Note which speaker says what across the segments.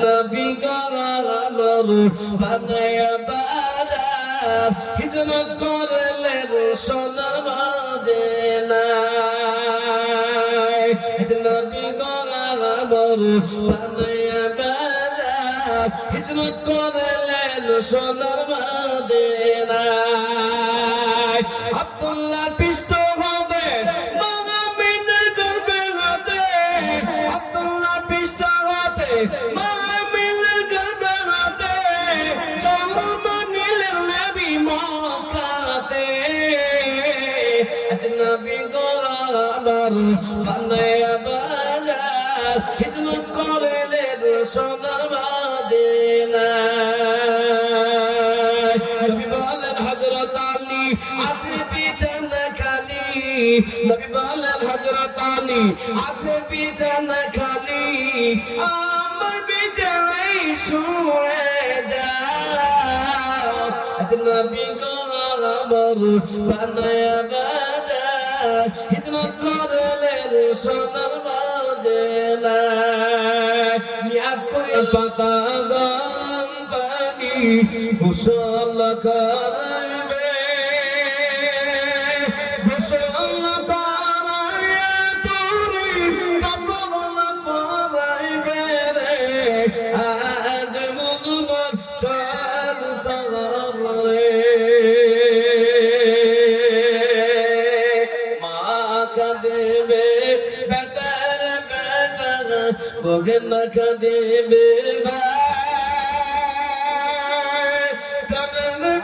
Speaker 1: নবী গরামর বানায়া বাজার হিজরত করলেন সোনার মদিনায়। নবী গরামর বানায়া বাজার হিজরত করলেন সোনার মদিনায়। আব্দুল্লাহ পিষ্ট গোলাবার বানায়া বাজার হিজরত করলেন সোনার মদিনায়। নবী বলেন, হযরত আলী আছে বিছানা খালি। নবী বলেন, হযরত আলী আছে বিছানা খালি। আমার বিছানায় শুয়ে যাও। আজ নবী গো আমার বানায়া বাজার হিজরত করলেন সোনার মদিনায় নিয়াত করে পাতা গরম পানি গোসল করবে গোসল কাঁদেবে বেটার বেটা বগন দেবে ভাই।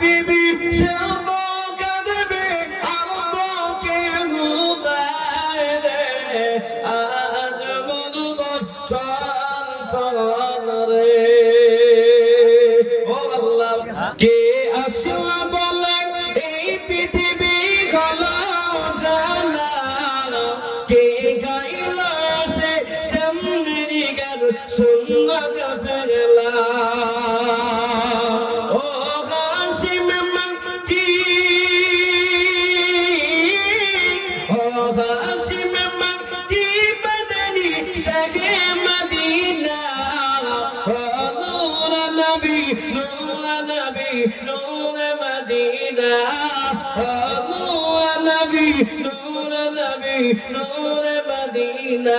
Speaker 1: বিবি সুন্দর ফেলা ও হাসিম কি ও হাসিম কি বদনি শাহে মদিনা। ও নূর নবী নূর নবী, নূর মদিনা। ও নূর নবী নূর নবী, নূর মদিনা।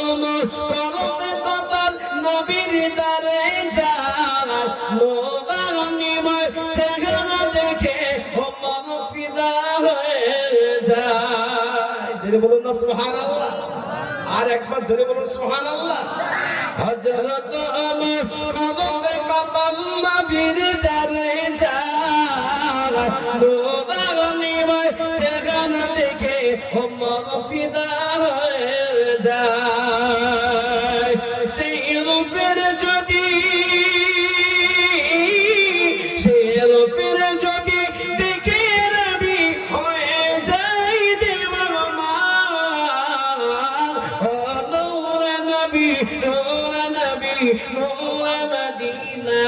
Speaker 1: ওমর করতে কদম নবীর দরে যা মোবারনিময় চেহারা দেখে ওমর ফিদা হয়ে যায়। জোরে বলুন না, সুবহানাল্লাহ। আর একবার জোরে বলুন, সুবহানাল্লাহ। হযরত ওমর করতে কদম নবীর দরে যা মোবারনিময় চেহারা দেখে ওমর রূপের যদি সেই রূপের যদি দেখে রবি হয়ে যাই দেবার নূর নবী নূর নবী, নূর মদিনা।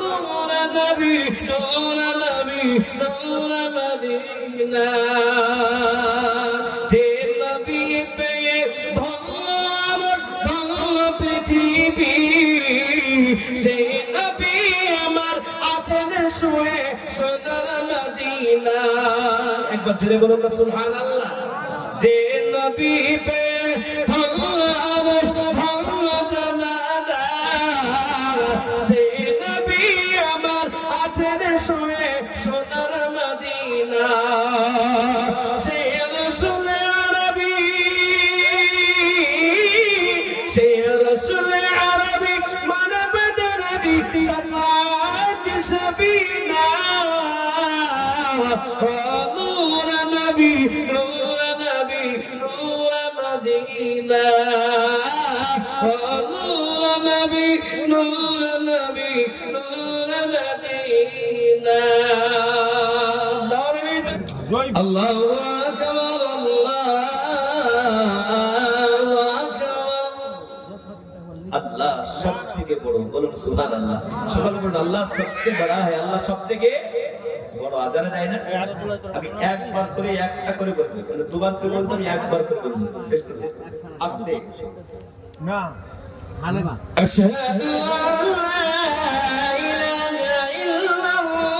Speaker 1: নূর নবী নূর নবী, নূর মদিনা। শুয়ে সোনার মদিনা একবার জোরে বলুন না, সুবহানাল্লাহ। যে নবী পে সে নবী আমার আছেন শুয়ে মদিনা। নূর নবী নূর নবী নূর মদিনা। নূর নবী নূর নবী নূর মদিনা। আল্লাহ সব থেকে বড় বলুন সুবহানাল্লাহ। সকল বলুন আল্লাহ সবচেয়ে বড় হয় আল্লাহ সব থেকে বড় আজানে দেয় না আমি একবার করে একটা করে বলবো মানে দুবার করে বলতো আমি একবার করে বলবো শেষ করে দেব। আস্তে
Speaker 2: না
Speaker 1: أشهد أن لا إله إلا الله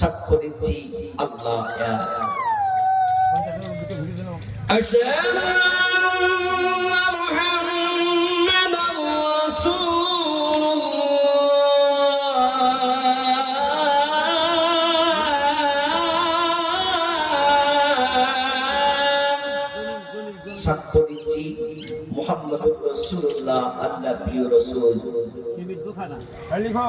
Speaker 1: সাক্ষ্য দিচ্ছি আল্লাহ এক। أشهد أن محمدا رسول الله সাক্ষ্য দিচ্ছি মোহাম্মদ রসুল্লাহ আল্লাহ প্রিয় রসুল
Speaker 2: লিখো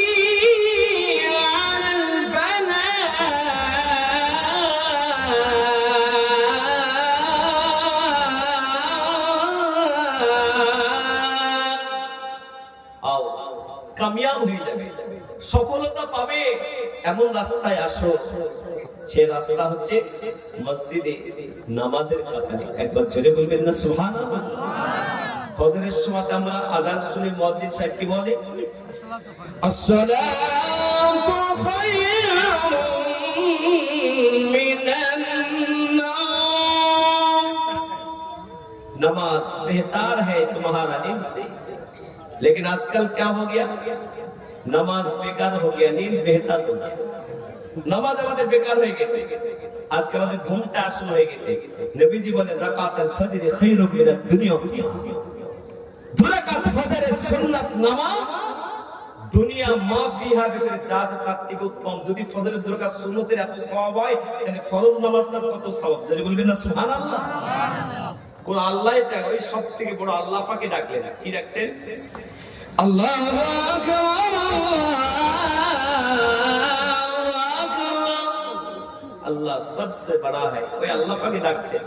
Speaker 1: হয়ে যাবে সফলতা পাবে এমন রাস্তায় আসো। সে রাস্তা হচ্ছে মসজিদে নামাজের কাতারে। একবার জোরে বলবেন না সুহান ফজরের সময় আমরা শুনে মসজিদ সাহেব কি বলে? বেহতার নামাজ বেকার হয়ে গিয়ে নিজ বেহতা নামাজ আমাদের বেকার হয়ে গেছে। আজকে আমাদের ঘুমটা আসল হয়ে গেছে। নবীজি বলেন রাকাত আল ফজর খায়রুম মিনাদ দুনিয়া। দুরাকাত ফজরে সুন্নাত নামাজ দুনিয়া মাফিহা ভিতরে যা যা তার থেকে উত্তম যদি ফজরের দরকার সুন্নতের এত সওয়াব হয়, তাহলে ফরজ নামাজটার কত সওয়াব? যদি বলবেন না, সুবহানাল্লাহ। কোন আল্লাহই আল্লাহ ওই সব থেকে বড় আল্লাহ পাকে ডাকলেন কি ডাকছেন? আল্লাহ আল্লাহ সবসে বড়া है ওই আল্লাহ পাকে ডাকছেন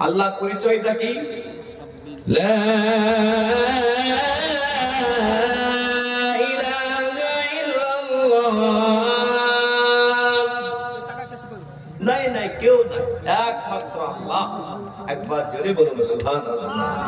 Speaker 1: আল্লাহ পরিচয়টা কি? লা নাই নাই, কেউ নাই। একমাত্র আল্লাহ। একবার জোরে বলুন, সুবহানাল্লাহ।